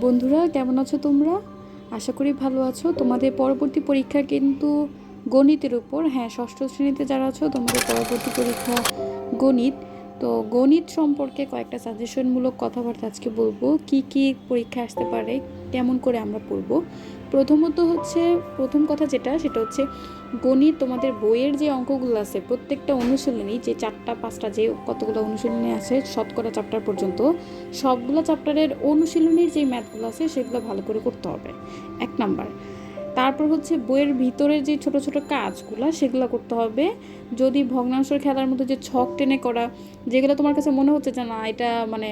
বন্ধুরা, কেমন আছো তোমরা? আশা করি ভালো আছো। তোমাদের পরবর্তী পরীক্ষা কিন্তু গণিতের উপর। হ্যাঁ ষষ্ঠ শ্রেণীতে যারা আছো, তোমাদের পরবর্তী পরীক্ষা গণিত। তো গণিত সম্পর্কে কয়েকটা সাজেশনমূলক কথাবার্তা আজকে বলব। কি কি পরীক্ষা আসতে পারে, কেমন করে আমরা পড়ব? প্রথমত হচ্ছে, প্রথম কথা যেটা, সেটা হচ্ছে গণিত তোমাদের বইয়ের যে অঙ্কগুলো আছে, প্রত্যেকটা অনুশীলনী, যে চারটা, পাঁচটা, যে কতগুলো অনুশীলনী আছে, শতকরা চ্যাপ্টার পর্যন্ত, সবগুলো চ্যাপ্টারের অনুশীলনীর যে ম্যাথগুলো আছে, সেগুলো ভালো করে করতে হবে। এক নাম্বার তারপর হচ্ছে বইয়ের ভিতরে যে ছোট ছোট কাজগুলো, সেগুলো করতে হবে। যদি ভগ্নাংশের খেলার মধ্যে যে ছক টেনে করা, যেগুলো তোমার কাছে মনে হচ্ছে যে না, এটা মানে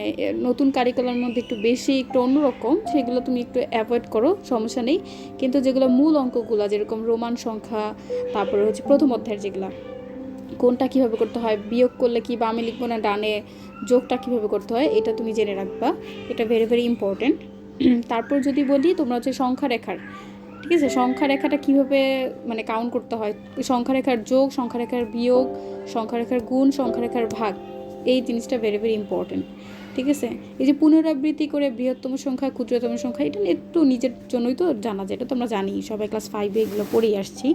নতুন কারিকুলার মধ্যে একটু বেশি, একটু অন্যরকম, সেগুলো তুমি একটু অ্যাভয়েড করো, সমস্যা নেই। কিন্তু যেগুলো মূল অঙ্কগুলো, যেরকম রোমান সংখ্যা, তারপরে হচ্ছে প্রথম অধ্যায়ের যেগুলো, কোনটা কীভাবে করতে হয়, বিয়োগ করলে কি বামে লিখব না ডানে, যোগটা কীভাবে করতে হয়, এটা তুমি জেনে রাখবা। এটা ভেরি ভেরি ইম্পর্টেন্ট তারপর যদি বলি তোমরা হচ্ছে সংখ্যা রেখার ঠিক আছে সংখ্যা রেখাটা কীভাবে মানে কাউন্ট করতে হয়? সংখ্যা রেখার যোগ সংখ্যা রেখার বিয়োগ সংখ্যা রেখার গুণ সংখ্যা রেখার ভাগ, এই জিনিসটা ভেরি ভেরি ইম্পর্টেন্ট ঠিক আছে? এই যে পুনরাবৃত্তি করে বৃহত্তম সংখ্যা, ক্ষুদ্রতম সংখ্যা, এটা একটু নিজের জন্যই তো জানা যায়, এটা তো আমরা জানি, সবাই ক্লাস ফাইভে এগুলো পড়েই আসছি।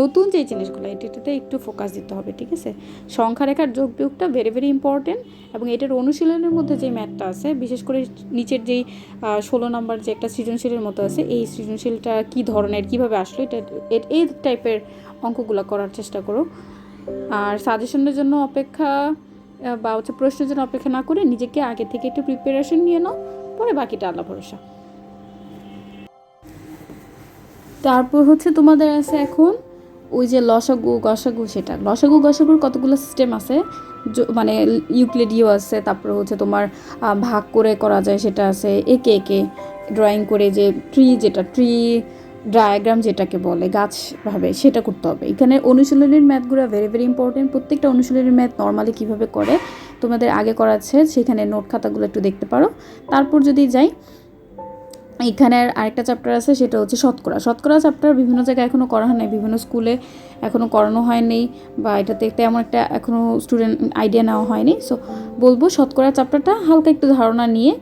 নতুন যে জিনিসগুলো এটাতে একটু ফোকাস দিতে হবে, ঠিক আছে? সংখ্যা রেখার যোগ বিয়োগটা ভেরি ভেরি ইম্পর্টেন্ট এবং এটার অনুশীলনের মধ্যে যে ম্যাথটা আছে, বিশেষ করে নিচের যেই ষোলো নম্বর যে একটা সৃজনশীলের মতো আছে, এই সৃজনশীলটা কী ধরনের, কীভাবে আসলো, এটা এই টাইপের অঙ্কগুলো করার চেষ্টা করো। আর সাজেশনের জন্য অপেক্ষা বা হচ্ছে প্রশ্নের জন্য অপেক্ষা না করে নিজেকে আগে থেকে একটু প্রিপারেশন নিয়ে নাও, পরে বাকিটা আল্লাহ ভরসা। তারপর হচ্ছে তোমাদের আছে এখন ওই যে লসাগু, গসাগু সেটা। লসাগু, গসাগুর কতগুলো সিস্টেম আছে? মানে ইউক্লিডিও আছে, তারপরে হচ্ছে তোমার ভাগ করে করা যায় সেটা আছে, একে একে ড্রয়িং করে যে ট্রি যেটা ট্রি ডায়াগ্রাম যেটাকে বলে গাছ ভাবে সেটা করতে হবে। এখানে অনুশীলনের ম্যাথগুলো ভেরি ভেরি ইম্পর্টেন্ট প্রত্যেকটা অনুশীলনের ম্যাথ নর্মালি কীভাবে করে, তোমাদের আগে করাচ্ছে সেখানে নোট খাতাগুলো একটু দেখতে পারো। তারপর যদি যাই এখানের আরেকটা চ্যাপ্টার আছে, সেটা হচ্ছে শতকরা। শতকরা চ্যাপ্টার বিভিন্ন জায়গায় এখনও করা হয় নাই, বিভিন্ন স্কুলে এখনও করানো হয়নি বা এটাতে একটা এমন একটা এখনও স্টুডেন্ট আইডিয়া নেওয়া হয়নি। সো বলব শতকরা চ্যাপ্টারটা হালকা একটু ধারণা নিয়ে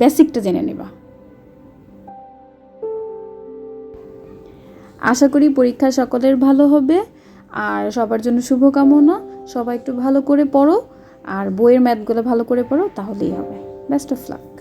বেসিকটা জেনে নেবা। আশা করি পরীক্ষা সকলের ভালো হবে, আর সবার জন্য শুভকামনা। সবাই একটু ভালো করে পড়ো, আর বইয়ের ম্যাথগুলো ভালো করে পড়ো, তাহলেই হবে। Best of luck